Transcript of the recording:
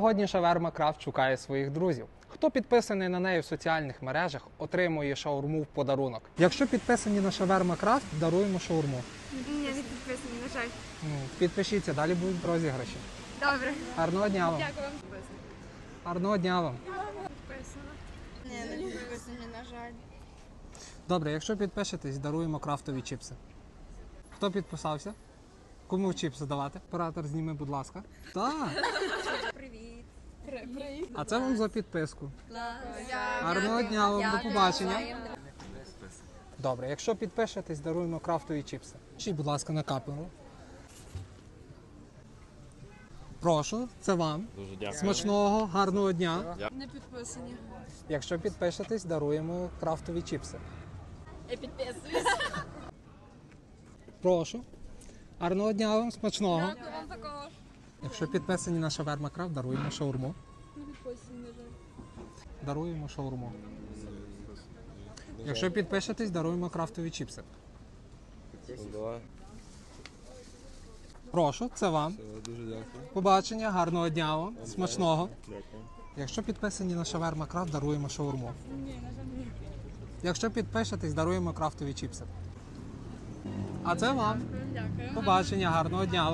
Сьогодні шаверма Крафт шукає своїх друзів. Хто підписаний на неї в соціальних мережах, отримує шаурму в подарунок. Якщо підписані на шаверма Крафт, даруємо шаурму. Ні, не підписані, на жаль. Підпишіться, далі будуть розіграші. Добре. Гарного дня вам. Дякую вам. Гарного дня вам. Підписано. Ні, не підписані, на жаль. Добре, якщо підпишетесь, даруємо крафтові чіпси. Хто підписався? Кому чіпси давати? Оператор зніми, будь ласка. Так. А це вам за підписку. Гарного дня вам, до побачення. Добре, якщо підпишетесь, даруємо крафтові чіпси. Ще, будь ласка, на камеру. Прошу, це вам. Дуже дякую. Смачного, гарного дня. Не підписані. Якщо підпишетесь, даруємо крафтові чіпси. Я підписуюсь. Прошу. Гарного дня вам, смачного. Вам також. Якщо підписані на шаверма крафт, даруємо шаурму. На жаль. Даруємо шаурму. Якщо підпишетесь, даруємо крафтові чіпси. Прошу, це вам. Дуже дякую. Побачення, гарного дня вам, смачного. Дякую. Якщо підписані на шаверма крафт, даруємо шаурму. Ні, на жаль, ні. Якщо підпишетесь, даруємо крафтові чіпси. А це вам. Дякую. Побачення, гарного дня вам.